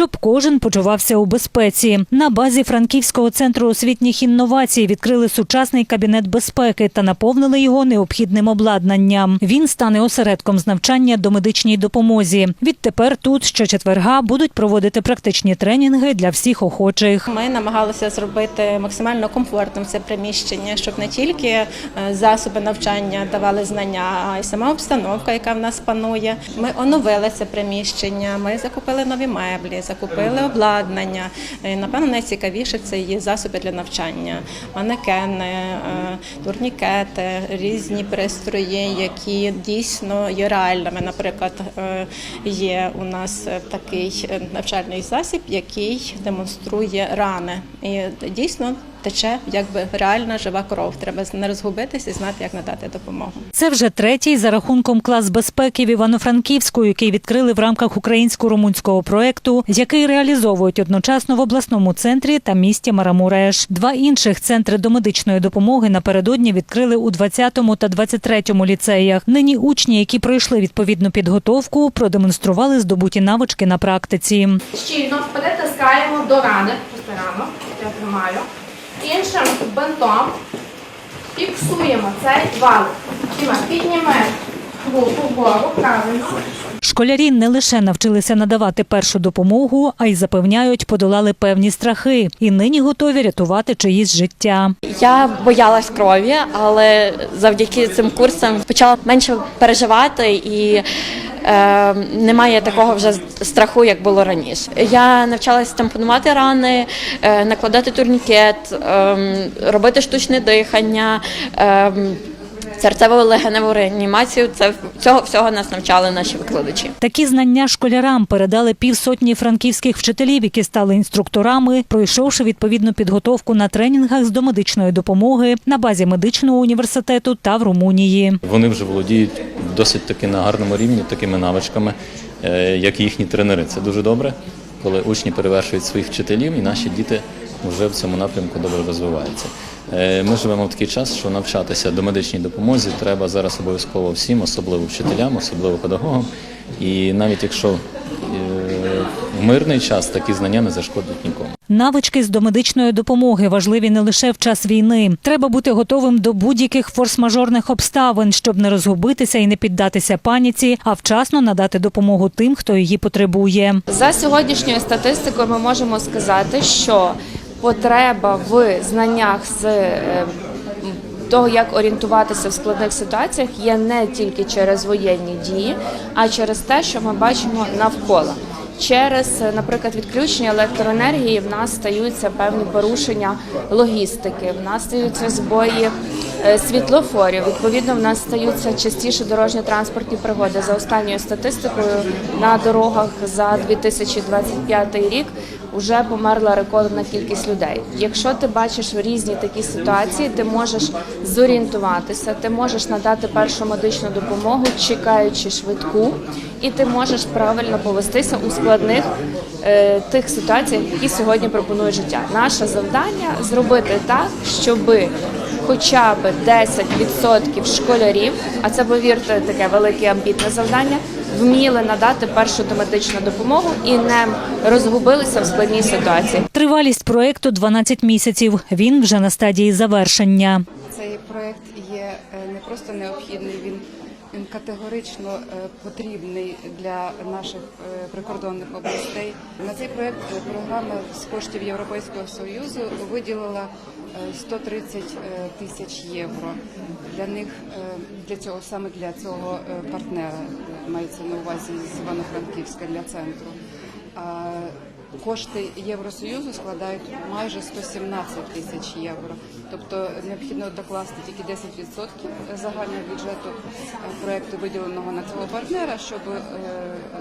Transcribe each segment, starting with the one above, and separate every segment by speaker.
Speaker 1: щоб кожен почувався у безпеці. На базі Франківського центру освітніх інновацій відкрили сучасний кабінет безпеки та наповнили його необхідним обладнанням. Він стане осередком з навчання до медичній допомозі. Відтепер тут щочетверга будуть проводити практичні тренінги для всіх охочих.
Speaker 2: Ми намагалися зробити максимально комфортним це приміщення, щоб не тільки е, засоби навчання давали знання, а й сама обстановка, яка в нас панує. Ми оновили це приміщення. Ми закупили нові меблі, закупили обладнання. Напевно, найцікавіше це є засоби для навчання, манекени, е, турнікети, різні пристрої, які дійсно є реальними. Наприклад, е, є у нас такий навчальний засіб, який демонструє рани. І дійсно тече якби реальна жива кров. Треба не розгубитися і знати, як надати допомогу.
Speaker 1: Це вже третій за рахунком клас безпеки в Івано-Франківську, який відкрили в рамках українсько-румунського проекту, який реалізовують одночасно в обласному центрі та місті Марамуреш. Два інших центри домедичної допомоги напередодні відкрили у 20-му та 23-му ліцеях. Нині учні, які пройшли відповідну підготовку, продемонстрували здобуті навички на практики.
Speaker 3: Щільно притискаємо до рани, рано, я тримаю. Іншим бинтом фіксуємо цей валик. Піднімемо руку вгору, правильно.
Speaker 1: Школярі не лише навчилися надавати першу допомогу, а й запевняють, подолали певні страхи і нині готові рятувати чиїсь життя.
Speaker 4: Я боялась крові, але завдяки цим курсам почала менше переживати і е, немає такого вже страху, як було раніше. Я навчалася тампонувати рани, е, накладати турнікет, е, робити штучне дихання. Е, Серцево-легеневу реанімацію це цього всього нас навчали наші викладачі.
Speaker 1: Такі знання школярам передали півсотні франківських вчителів, які стали інструкторами, пройшовши відповідну підготовку на тренінгах з домедичної допомоги на базі медичного університету та в Румунії.
Speaker 5: Вони вже володіють досить таки на гарному рівні такими навичками, е, як і їхні тренери. Це дуже добре, коли учні перевершують своїх вчителів, і наші діти вже в цьому напрямку добре розвиваються. Е, Ми живемо в такий час, що навчатися до медичній допомозі треба зараз обов'язково всім, особливо вчителям, особливо педагогам. І навіть якщо е, в мирний час такі знання не зашкодять нікому.
Speaker 1: Навички з домедичної допомоги важливі не лише в час війни. Треба бути готовим до будь-яких форс-мажорних обставин, щоб не розгубитися і не піддатися паніці, а вчасно надати допомогу тим, хто її потребує.
Speaker 3: За сьогоднішньою статистикою ми можемо сказати, що потреба в знаннях з е, того, як орієнтуватися в складних ситуаціях, є не тільки через воєнні дії, а через те, що ми бачимо навколо. Через, е, наприклад, відключення електроенергії в нас стаються певні порушення логістики, в нас стаються збої світлофорів. Відповідно, в нас стаються частіше дорожньо-транспортні пригоди. За останньою статистикою на дорогах за 2025 рік вже померла рекордна кількість людей. Якщо ти бачиш різні такі ситуації, ти можеш зорієнтуватися, ти можеш надати першу медичну допомогу, чекаючи швидку, і ти можеш правильно повестися у складних е, тих ситуаціях, які сьогодні пропонує життя. Наше завдання зробити так, щоби хоча б 10% школярів, а це повірте, таке велике амбітне завдання, вміли надати першу домедичну допомогу і не розгубилися в складній ситуації.
Speaker 1: Тривалість проекту 12 місяців. Він вже на стадії завершення.
Speaker 6: Цей проект є е, не просто необхідний, він категорично е, потрібний для наших е, прикордонних областей. На цей проект е, програма з коштів Європейського союзу виділила е, 130 е, тисяч євро. Для них для цього саме для цього партнера мається на увазі з Івано-Франківська для центру. А Кошти Євросоюзу складають майже 117 тисяч євро. Тобто необхідно докласти тільки 10% загального бюджету е, проекту виділеного на цього партнера, щоб е,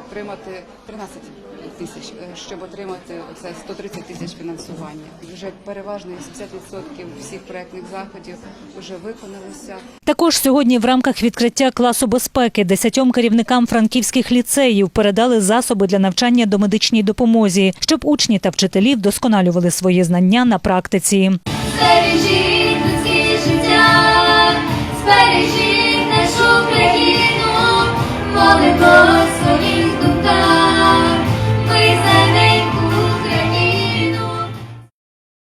Speaker 6: отримати 13 тисяч, е, щоб отримати це 130 тисяч фінансування. Вже переважно 80% всіх проектних заходів вже виконалися.
Speaker 1: Також сьогодні в рамках відкриття класу безпеки десятьом керівникам франківських ліцеїв передали засоби для навчання до медичній допомозі, щоб учні та вчителі вдосконалювали свої знання на практиці.
Speaker 7: Збережіть людське життя, збережіть